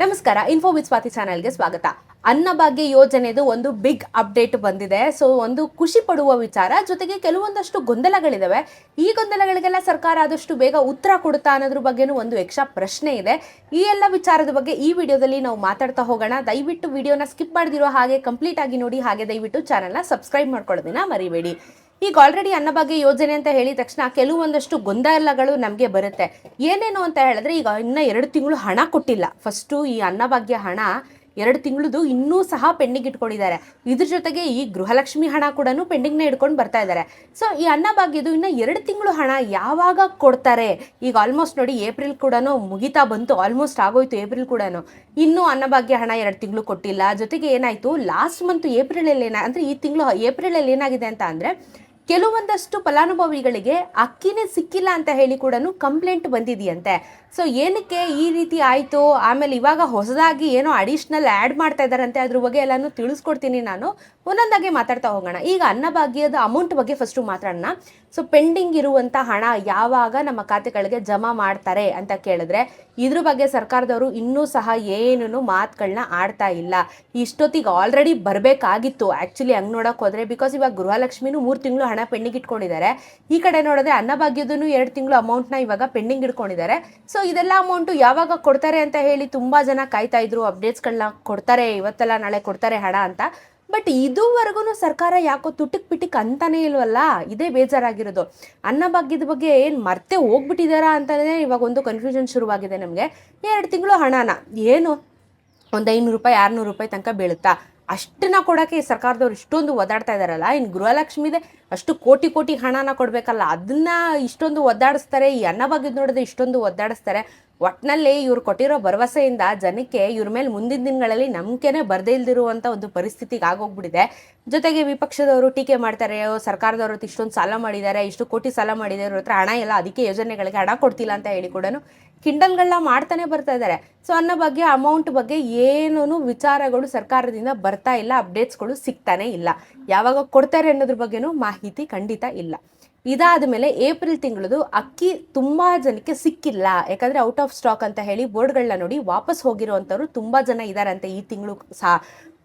ನಮಸ್ಕಾರ info with Swati ಚಾನೆಲ್ಗೆ ಸ್ವಾಗತ. ಅನ್ನಭಾಗ್ಯ ಯೋಜನೆದು ಒಂದು ಬಿಗ್ ಅಪ್ಡೇಟ್ ಬಂದಿದೆ. ಸೊ ಒಂದು ಖುಷಿ ಪಡುವ ವಿಚಾರ, ಜೊತೆಗೆ ಕೆಲವೊಂದಷ್ಟು ಗೊಂದಲಗಳಿದಾವೆ. ಈ ಗೊಂದಲಗಳಿಗೆಲ್ಲ ಸರ್ಕಾರ ಆದಷ್ಟು ಬೇಗ ಉತ್ತರ ಕೊಡುತ್ತಾ ಅನ್ನೋದ್ರ ಬಗ್ಗೆನೂ ಒಂದು ಎಕ್ಸ್ಟ್ರಾ ಪ್ರಶ್ನೆ ಇದೆ. ಈ ಎಲ್ಲ ವಿಚಾರದ ಬಗ್ಗೆ ಈ ವಿಡಿಯೋದಲ್ಲಿ ನಾವು ಮಾತಾಡ್ತಾ ಹೋಗೋಣ. ದಯವಿಟ್ಟು ವಿಡಿಯೋನ ಸ್ಕಿಪ್ ಮಾಡದಿರೋ ಹಾಗೆ ಕಂಪ್ಲೀಟ್ ಆಗಿ ನೋಡಿ. ಹಾಗೆ ದಯವಿಟ್ಟು ಚಾನೆಲ್ನ ಸಬ್ಸ್ಕ್ರೈಬ್ ಮಾಡ್ಕೊಳ್ಳೋದನ್ನ ಮರಿಬೇಡಿ. ಈಗ ಆಲ್ರೆಡಿ ಅನ್ನಭಾಗ್ಯ ಯೋಜನೆ ಅಂತ ಹೇಳಿದ ತಕ್ಷಣ ಕೆಲವೊಂದಷ್ಟು ಗೊಂದಲಗಳು ನಮಗೆ ಬರುತ್ತೆ. ಏನೇನು ಅಂತ ಹೇಳಿದ್ರೆ ಈಗ ಇನ್ನ ಎರಡು ತಿಂಗಳು ಹಣ ಕೊಟ್ಟಿಲ್ಲ. ಫಸ್ಟು ಈ ಅನ್ನಭಾಗ್ಯ ಹಣ ಎರಡು ತಿಂಗಳದು ಇನ್ನೂ ಸಹ ಪೆಂಡಿಂಗ್ ಇಟ್ಕೊಂಡಿದ್ದಾರೆ. ಇದ್ರ ಜೊತೆಗೆ ಈ ಗೃಹಲಕ್ಷ್ಮಿ ಹಣ ಕೂಡ ಪೆಂಡಿಂಗ್ನ ಇಟ್ಕೊಂಡು ಬರ್ತಾ ಇದ್ದಾರೆ. ಸೊ ಈ ಅನ್ನಭಾಗ್ಯದು ಇನ್ನು ಎರಡು ತಿಂಗಳು ಹಣ ಯಾವಾಗ ಕೊಡ್ತಾರೆ? ಈಗ ಆಲ್ಮೋಸ್ಟ್ ನೋಡಿ ಏಪ್ರಿಲ್ ಕೂಡ ಮುಗಿತಾ ಬಂತು. ಆಲ್ಮೋಸ್ಟ್ ಆಗೋಯ್ತು ಏಪ್ರಿಲ್ ಕೂಡ ಇನ್ನೂ ಅನ್ನಭಾಗ್ಯ ಹಣ ಎರಡು ತಿಂಗಳು ಕೊಟ್ಟಿಲ್ಲ. ಜೊತೆಗೆ ಏನಾಯಿತು? ಲಾಸ್ಟ್ ಮಂತ್ ಏಪ್ರಿಲಲ್ಲಿ ಏನ ಅಂದರೆ ಈ ತಿಂಗಳು ಏಪ್ರಿಲಲ್ಲಿ ಏನಾಗಿದೆ ಅಂತ ಅಂದರೆ ಕೆಲವೊಂದಷ್ಟು ಫಲಾನುಭವಿಗಳಿಗೆ ಅಕ್ಕಿನೇ ಸಿಕ್ಕಿಲ್ಲ ಅಂತ ಹೇಳಿ ಕೂಡ ಕಂಪ್ಲೇಂಟ್ ಬಂದಿದೆಯಂತೆ. ಸೊ ಏನಕ್ಕೆ ಈ ರೀತಿ ಆಯಿತು? ಆಮೇಲೆ ಇವಾಗ ಹೊಸದಾಗಿ ಏನೋ ಅಡಿಷ್ನಲ್ ಆ್ಯಡ್ ಮಾಡ್ತಾ ಇದ್ದಾರಂತೆ. ಅದ್ರ ಬಗ್ಗೆ ಎಲ್ಲಾನು ತಿಳಿಸ್ಕೊಡ್ತೀನಿ ನಾನು. ಒಂದೊಂದಾಗೆ ಮಾತಾಡ್ತಾ ಹೋಗೋಣ. ಈಗ ಅನ್ನಭಾಗ್ಯದ ಅಮೌಂಟ್ ಬಗ್ಗೆ ಫಸ್ಟು ಮಾತಾಡೋಣ. ಸೊ ಪೆಂಡಿಂಗ್ ಇರುವಂಥ ಹಣ ಯಾವಾಗ ನಮ್ಮ ಖಾತೆಗಳಿಗೆ ಜಮಾ ಮಾಡ್ತಾರೆ ಅಂತ ಕೇಳಿದ್ರೆ, ಇದ್ರ ಬಗ್ಗೆ ಸರ್ಕಾರದವರು ಇನ್ನೂ ಸಹ ಏನೂ ಮಾತುಗಳನ್ನ ಆಡ್ತಾ ಇಲ್ಲ. ಇಷ್ಟೊತ್ತಿಗೆ ಆಲ್ರೆಡಿ ಬರಬೇಕಾಗಿತ್ತು. ಆ್ಯಕ್ಚುಲಿ ಹಂಗೆ ನೋಡೋಕೆ ಹೋದರೆ ಬಿಕಾಸ್ ಇವಾಗ ಗೃಹಲಕ್ಷ್ಮಿನೂ ಮೂರು ತಿಂಗಳು ಹಣ ಪೆಂಡಿಂಗ್ ಇಟ್ಕೊಂಡಿದ್ದಾರೆ. ಈ ಕಡೆ ನೋಡಿದ್ರೆ ಅನ್ನಭಾಗ್ಯದೂ ಎರಡು ತಿಂಗಳು ಅಮೌಂಟ್ನ ಇವಾಗ ಪೆಂಡಿಂಗ್ ಇಟ್ಕೊಂಡಿದ್ದಾರೆ. ಸೊ ಇದೆಲ್ಲ ಅಮೌಂಟು ಯಾವಾಗ ಕೊಡ್ತಾರೆ ಅಂತ ಹೇಳಿ ತುಂಬ ಜನ ಕಾಯ್ತಾ ಇದ್ರು. ಅಪ್ಡೇಟ್ಸ್ಗಳನ್ನ ಕೊಡ್ತಾರೆ, ಇವತ್ತೆಲ್ಲ ನಾಳೆ ಕೊಡ್ತಾರೆ ಹಣ ಅಂತ. ಬಟ್ ಇದುವರೆಗೂ ಸರ್ಕಾರ ಯಾಕೋ ತುಟಿಕ್ ಪಿಟಿಕ್ ಅಂತಾನೆ ಇಲ್ವಲ್ಲ? ಇದೇ ಬೇಜಾರಾಗಿರೋದು. ಅನ್ನಭಾಗ್ಯದ ಬಗ್ಗೆ ಏನು ಮರ್ತೆ ಹೋಗ್ಬಿಟ್ಟಿದಾರಾ ಅಂತಲೇ ಇವಾಗ ಒಂದು ಕನ್ಫ್ಯೂಷನ್ ಶುರುವಾಗಿದೆ ನಮಗೆ. ಎರಡು ತಿಂಗಳು ಹಣನ. ಏನು? ಒಂದು ಐನೂರು ರೂಪಾಯಿ, ಆರುನೂರು ರೂಪಾಯಿ ತನಕ ಬೀಳುತ್ತಾ? ಅಷ್ಟನ್ನ ಕೊಡೋಕ್ಕೆ ಸರ್ಕಾರದವ್ರು ಇಷ್ಟೊಂದು ಒದ್ದಾಡ್ತಾ ಇದ್ದಾರಲ್ಲ ಇನ್ನು ಗೃಹಲಕ್ಷ್ಮಿದೆ ಅಷ್ಟು ಕೋಟಿ ಕೋಟಿ ಹಣನ ಕೊಡಬೇಕಲ್ಲ. ಅದನ್ನ ಇಷ್ಟೊಂದು ಒದ್ದಾಡಿಸ್ತಾರೆ, ಈ ಅನ್ನಭಾಗ್ಯದ ನೋಡಿದ್ರೆ ಇಷ್ಟೊಂದು ಒದ್ದಾಡಿಸ್ತಾರೆ. ಒಟ್ಟಿನಲ್ಲಿ ಇವ್ರು ಕೊಟ್ಟಿರೋ ಭರವಸೆಯಿಂದ ಜನಕ್ಕೆ ಇವ್ರ ಮೇಲೆ ಮುಂದಿನ ದಿನಗಳಲ್ಲಿ ನಂಬಿಕೆನೇ ಬರದೇ ಇಲ್ದಿರುವಂಥ ಒಂದು ಪರಿಸ್ಥಿತಿಗೆ ಆಗೋಗ್ಬಿಟ್ಟಿದೆ. ಜೊತೆಗೆ ವಿಪಕ್ಷದವರು ಟೀಕೆ ಮಾಡ್ತಾರೆ ಸರ್ಕಾರದವರು ಇಷ್ಟೊಂದು ಸಾಲ ಮಾಡಿದ್ದಾರೆ ಇಷ್ಟು ಕೋಟಿ ಸಾಲ ಮಾಡಿದ್ದಾರೆ ಹತ್ರ ಹಣ ಎಲ್ಲ ಅದಕ್ಕೆ ಯೋಜನೆಗಳಿಗೆ ಹಣ ಕೊಡ್ತಿಲ್ಲ ಅಂತ ಹೇಳಿ ಕೂಡ ಕಿಂಡಲ್ಗಳನ್ನ ಮಾಡ್ತಾನೆ ಬರ್ತಾ ಇದ್ದಾರೆ ಸೊ ಅನ್ನೋ ಬಗ್ಗೆ, ಅಮೌಂಟ್ ಬಗ್ಗೆ ಏನೂ ವಿಚಾರಗಳು ಸರ್ಕಾರದಿಂದ ಬರ್ತಾ ಇಲ್ಲ, ಅಪ್ಡೇಟ್ಸ್ಗಳು ಸಿಗ್ತಾನೆ ಇಲ್ಲ. ಯಾವಾಗ ಕೊಡ್ತಾರೆ ಅನ್ನೋದ್ರ ಬಗ್ಗೆನೂ ಮಾಹಿತಿ ಖಂಡಿತ ಇಲ್ಲ. ಇದಾದ ಮೇಲೆ ಏಪ್ರಿಲ್ ತಿಂಗಳದು ಅಕ್ಕಿ ತುಂಬ ಜನಕ್ಕೆ ಸಿಕ್ಕಿಲ್ಲ. ಯಾಕಂದರೆ ಔಟ್ ಆಫ್ ಸ್ಟಾಕ್ ಅಂತ ಹೇಳಿ ಬೋರ್ಡ್ಗಳನ್ನ ನೋಡಿ ವಾಪಸ್ ಹೋಗಿರುವಂಥವ್ರು ತುಂಬ ಜನ ಇದ್ದಾರಂತೆ ಈ ತಿಂಗಳು ಸಹ.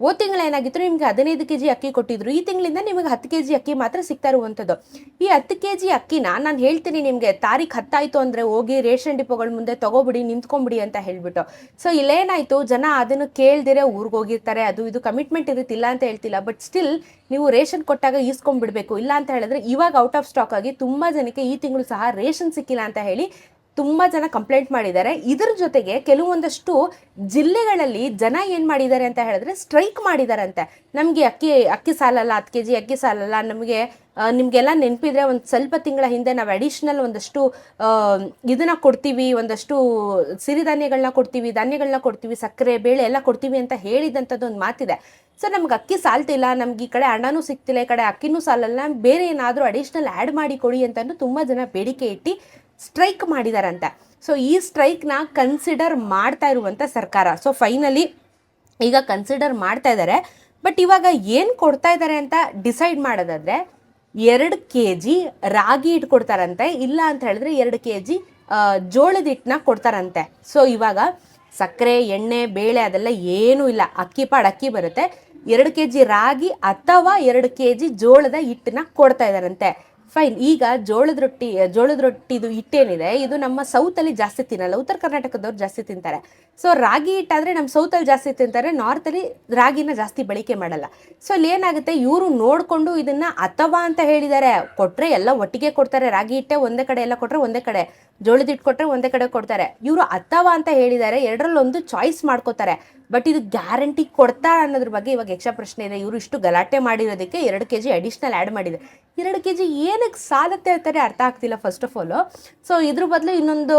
ಹೋದ ತಿಂಗಳು ಏನಾಗಿತ್ತು? ನಿಮಗೆ ಹದಿನೈದು ಕೆ ಜಿ ಅಕ್ಕಿ ಕೊಟ್ಟಿದ್ರು. ಈ ತಿಂಗಳಿಂದ ನಿಮಗೆ ಹತ್ತು ಕೆ ಜಿ ಅಕ್ಕಿ ಮಾತ್ರ ಸಿಗ್ತಾ ಇರುವಂಥದ್ದು ಈ ಹತ್ತು ಕೆ ಜಿ ಅಕ್ಕಿನ ನಾನು ಹೇಳ್ತೀನಿ ನಿಮಗೆ, ತಾರೀಖು ಹತ್ತಾಯಿತು ಅಂದರೆ ಹೋಗಿ ರೇಷನ್ ಡಿಪೋಗಳ ಮುಂದೆ ತಗೋಬಿಡಿ, ನಿಂತ್ಕೊಂಬಿಡಿ ಅಂತ ಹೇಳ್ಬಿಟ್ಟು. ಸೊ ಇಲ್ಲೇನಾಯಿತು? ಜನ ಅದನ್ನು ಕೇಳ್ದಿರೆ ಊರಿಗೆ ಹೋಗಿರ್ತಾರೆ. ಅದು ಇದು ಕಮಿಟ್ಮೆಂಟ್ ಇರುತ್ತಿಲ್ಲ ಅಂತ ಹೇಳ್ತಿಲ್ಲ. ಬಟ್ ಸ್ಟಿಲ್ ನೀವು ರೇಷನ್ ಕೊಟ್ಟಾಗ ಈಸ್ಕೊಂಡ್ಬಿಡ್ಬೇಕು ಇಲ್ಲ ಅಂತ ಹೇಳಿದ್ರೆ ಇವಾಗ ಔಟ್ ಆಫ್ ಸ್ಟಾಕ್ ಆಗಿ ತುಂಬ ಜನಕ್ಕೆ ಈ ತಿಂಗಳು ಸಹ ರೇಷನ್ ಸಿಕ್ಕಿಲ್ಲ ಅಂತ ಹೇಳಿ ತುಂಬ ಜನ ಕಂಪ್ಲೇಂಟ್ ಮಾಡಿದ್ದಾರೆ. ಇದರ ಜೊತೆಗೆ ಕೆಲವೊಂದಷ್ಟು ಜಿಲ್ಲೆಗಳಲ್ಲಿ ಜನ ಏನು ಮಾಡಿದ್ದಾರೆ ಅಂತ ಹೇಳಿದ್ರೆ ಸ್ಟ್ರೈಕ್ ಮಾಡಿದಾರಂತೆ. ನಮಗೆ ಅಕ್ಕಿ ಅಕ್ಕಿ ಸಾಲಲ್ಲ, ಹತ್ತು ಕೆ ಜಿ ಅಕ್ಕಿ ಸಾಲಲ್ಲ, ನಮಗೆ ನಿಮಗೆಲ್ಲ ನೆನಪಿದ್ರೆ ಒಂದು ಸ್ವಲ್ಪ ತಿಂಗಳ ಹಿಂದೆ ನಾವು ಅಡಿಷ್ನಲ್ ಒಂದಷ್ಟು ಇದನ್ನು ಕೊಡ್ತೀವಿ, ಒಂದಷ್ಟು ಸಿರಿಧಾನ್ಯಗಳನ್ನ ಕೊಡ್ತೀವಿ ಧಾನ್ಯಗಳನ್ನ ಕೊಡ್ತೀವಿ, ಸಕ್ಕರೆ, ಬೇಳೆ ಎಲ್ಲ ಕೊಡ್ತೀವಿ ಅಂತ ಹೇಳಿದಂಥದ್ದು ಒಂದು ಮಾತಿದೆ. ಸೊ ನಮ್ಗೆ ಅಕ್ಕಿ ಸಾಲ್ತಿಲ್ಲ, ನಮ್ಗೆ ಈ ಕಡೆ ಹಣನೂ ಸಿಗ್ತಿಲ್ಲ, ಈ ಕಡೆ ಅಕ್ಕಿನೂ ಸಾಲಲ್ಲ, ಬೇರೆ ಏನಾದರೂ ಅಡಿಷ್ನಲ್ ಆ್ಯಡ್ ಮಾಡಿ ಕೊಡಿ ಅಂತಲೂ ತುಂಬ ಜನ ಬೇಡಿಕೆ ಇಟ್ಟು ಸ್ಟ್ರೈಕ್ ಮಾಡಿದಾರಂತೆ. ಸೊ ಈ ಸ್ಟ್ರೈಕ್ನ ಕನ್ಸಿಡರ್ ಮಾಡ್ತಾ ಇರುವಂಥ ಸರ್ಕಾರ. ಸೊ ಫೈನಲಿ ಈಗ ಕನ್ಸಿಡರ್ ಮಾಡ್ತಾ ಇದ್ದಾರೆ ಬಟ್ ಇವಾಗ ಏನು ಕೊಡ್ತಾ ಇದ್ದಾರೆ ಅಂತ ಡಿಸೈಡ್ ಮಾಡೋದಾದರೆ ಎರಡು ಕೆ ಜಿ ರಾಗಿ ಹಿಟ್ಟು ಕೊಡ್ತಾರಂತೆ ಇಲ್ಲ ಅಂತ ಹೇಳಿದ್ರೆ ಎರಡು ಕೆ ಜಿ ಜೋಳದ ಹಿಟ್ಟನ್ನ ಕೊಡ್ತಾರಂತೆ. ಸೊ ಇವಾಗ ಸಕ್ಕರೆ, ಎಣ್ಣೆ, ಬೇಳೆ ಅದೆಲ್ಲ ಏನೂ ಇಲ್ಲ. ಅಕ್ಕಿ ಪಾಡ್ ಅಕ್ಕಿ ಬರುತ್ತೆ. ಎರಡು ಕೆ ಜಿ ರಾಗಿ ಅಥವಾ ಎರಡು ಕೆ ಜಿ ಜೋಳದ ಹಿಟ್ಟನ್ನ ಕೊಡ್ತಾ ಇದ್ದಾರಂತೆ ಫೈನ್ ಈಗ ಜೋಳದ ರೊಟ್ಟಿ, ಜೋಳದ ರೊಟ್ಟಿದು ಹಿಟ್ಟೇನಿದೆ, ಇದು ನಮ್ಮ ಸೌತಲ್ಲಿ ಜಾಸ್ತಿ ತಿನ್ನಲ್ಲ, ಉತ್ತರ ಕರ್ನಾಟಕದವ್ರು ಜಾಸ್ತಿ ತಿಂತಾರೆ. ಸೊ ರಾಗಿ ಹಿಟ್ಟಾದರೆ ನಮ್ಮ ಸೌತಲ್ಲಿ ಜಾಸ್ತಿ ತಿಂತಾರೆ ನಾರ್ತಲ್ಲಿ ರಾಗಿನ ಜಾಸ್ತಿ ಬಳಕೆ ಮಾಡಲ್ಲ. ಸೊ ಅಲ್ಲಿ ಏನಾಗುತ್ತೆ, ಇವರು ನೋಡಿಕೊಂಡು ಇದನ್ನ ಅಥವಾ ಅಂತ ಹೇಳಿದ್ದಾರೆ ಕೊಟ್ಟರೆ ಎಲ್ಲ ಒಟ್ಟಿಗೆ ಕೊಡ್ತಾರೆ, ರಾಗಿ ಹಿಟ್ಟೆ ಒಂದೇ ಕಡೆ ಎಲ್ಲ ಕೊಟ್ಟರೆ ಒಂದೇ ಕಡೆ, ಜೋಳದ ಹಿಟ್ಟು ಕೊಟ್ಟರೆ ಒಂದೇ ಕಡೆ ಕೊಡ್ತಾರೆ. ಇವರು ಅಥವಾ ಅಂತ ಹೇಳಿದ್ದಾರೆ, ಎರಡರಲ್ಲೊಂದು ಚಾಯ್ಸ್ ಮಾಡ್ಕೋತಾರೆ. ಬಟ್ ಇದು ಗ್ಯಾರಂಟಿ ಕೊಡ್ತಾ ಅನ್ನೋದ್ರ ಬಗ್ಗೆ ಇವಾಗ ಯಕ್ಷ ಪ್ರಶ್ನೆ ಇದೆ. ಇವರು ಇಷ್ಟು ಗಲಾಟೆ ಮಾಡಿರೋದಕ್ಕೆ ಎರಡು ಕೆ ಜಿ ಅಡಿಷ್ನಲ್ ಆ್ಯಡ್ ಮಾಡಿದೆ. ಎರಡು ಕೆ ಜಿ ಏನಕ್ಕೆ ಸಾಲತ್ತೆ ಅಂತಾರೆ ಅರ್ಥ ಆಗ್ತಿಲ್ಲ ಫಸ್ಟ್ ಆಫ್ ಆಲು ಸೊ ಇದ್ರ ಬದಲು ಇನ್ನೊಂದು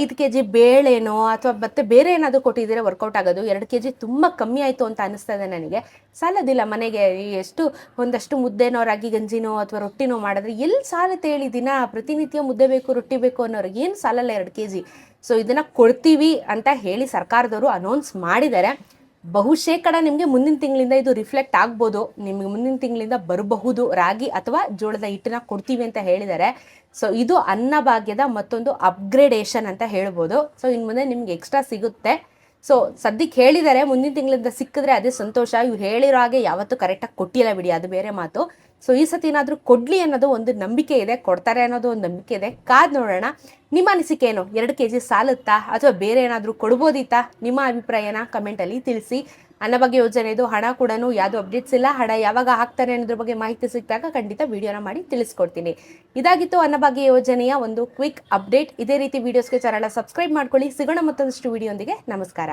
ಐದು ಕೆ ಜಿ ಬೇಳೆನೋ ಅಥವಾ ಮತ್ತೆ ಬೇರೆ ಏನಾದರೂ ಕೊಟ್ಟಿದ್ದೀರಾ ವರ್ಕೌಟ್ ಆಗೋದು, ಎರಡು ಕೆ ಜಿ ತುಂಬ ಕಮ್ಮಿ ಆಯಿತು ಅಂತ ಅನಿಸ್ತಾ ಇದೆ ನನಗೆ. ಸಾಲದಿಲ್ಲ ಮನೆಗೆ ಎಷ್ಟು ಒಂದಷ್ಟು ಮುದ್ದೆನೋ ರಾಗಿ ಗಂಜಿನೋ ಅಥವಾ ರೊಟ್ಟಿನೋ ಮಾಡಿದ್ರೆ ಎಲ್ಲಿ ಸಾಲತ್ತೆ ಹೇಳಿ ದಿನ ಪ್ರತಿನಿತ್ಯ ಮುದ್ದೆ ಬೇಕು, ರೊಟ್ಟಿ ಬೇಕು ಅನ್ನೋರಿಗೆ ಏನು ಸಾಲಲ್ಲ ಎರಡು ಕೆ ಜಿ ಸೊ ಇದನ್ನು ಕೊಡ್ತೀವಿ ಅಂತ ಹೇಳಿ ಸರ್ಕಾರದವರು ಅನೌನ್ಸ್ ಮಾಡಿದ್ದಾರೆ ಬಹುಶೇಕಡ ನಿಮಗೆ ಮುಂದಿನ ತಿಂಗಳಿಂದ ಇದು ರಿಫ್ಲೆಕ್ಟ್ ಆಗ್ಬೋದು, ನಿಮಗೆ ಮುಂದಿನ ತಿಂಗಳಿಂದ ಬರಬಹುದು, ರಾಗಿ ಅಥವಾ ಜೋಳದ ಹಿಟ್ಟನ್ನ ಕೊಡ್ತೀವಿ ಅಂತ ಹೇಳಿದ್ದಾರೆ ಸೊ ಇದು ಅನ್ನಭಾಗ್ಯದ ಮತ್ತೊಂದು ಅಪ್ಗ್ರೇಡೇಷನ್ ಅಂತ ಹೇಳ್ಬೋದು. ಸೊ ಇನ್ನು ಮುಂದೆ ನಿಮ್ಗೆ ಎಕ್ಸ್ಟ್ರಾ ಸಿಗುತ್ತೆ. ಸೊ ಸದ್ಯಕ್ಕೆ ಹೇಳಿದ್ದಾರೆ ಮುಂದಿನ ತಿಂಗಳಿಂದ ಸಿಕ್ಕಿದ್ರೆ ಅದೇ ಸಂತೋಷ. ಇವ್ರು ಹೇಳಿರೋ ಹಾಗೆ ಯಾವತ್ತೂ ಕರೆಕ್ಟಾಗಿ ಕೊಟ್ಟಿಲ್ಲ ಬಿಡಿ, ಅದು ಬೇರೆ ಮಾತು. ಸೊ ಈ ಸತಿ ಏನಾದರೂ ಕೊಡ್ಲಿ ಅನ್ನೋದು ಒಂದು ನಂಬಿಕೆ ಇದೆ, ಕೊಡ್ತಾರೆ ಅನ್ನೋದು ಒಂದು ನಂಬಿಕೆ ಇದೆ. ಕಾದ್ ನೋಡೋಣ, ನಿಮ್ಮ ಅನಿಸಿಕೆ ಏನು? ಎರಡು ಕೆ ಜಿ ಸಾಲುತ್ತಾ ಅಥವಾ ಬೇರೆ ಏನಾದರೂ ಕೊಡ್ಬೋದಿತ್ತಾ? ನಿಮ್ಮ ಅಭಿಪ್ರಾಯನ ಕಮೆಂಟಲ್ಲಿ ತಿಳಿಸಿ. ಅನ್ನಭಾಗ್ಯ ಯೋಜನೆದು ಹಣ ಕೂಡ ಯಾವುದು ಅಪ್ಡೇಟ್ಸ್ ಇಲ್ಲ. ಹಣ ಯಾವಾಗ ಹಾಕ್ತಾರೆ ಅನ್ನೋದ್ರ ಬಗ್ಗೆ ಮಾಹಿತಿ ಸಿಕ್ಕಿದಾಗ ಖಂಡಿತ ವಿಡಿಯೋನ ಮಾಡಿ ತಿಳಿಸ್ಕೊಡ್ತೀನಿ. ಇದಾಗಿತ್ತು ಅನ್ನಭಾಗ್ಯ ಯೋಜನೆಯ ಒಂದು ಕ್ವಿಕ್ ಅಪ್ಡೇಟ್ ಇದೇ ರೀತಿ ವಿಡಿಯೋಸ್ಗೆ ಚಾನಲ್ ಸಬ್ಸ್ಕ್ರೈಬ್ ಮಾಡ್ಕೊಳ್ಳಿ. ಸಿಗೋಣ ಮತ್ತೊಂದಷ್ಟು ವಿಡಿಯೋಂದಿಗೆ ನಮಸ್ಕಾರ.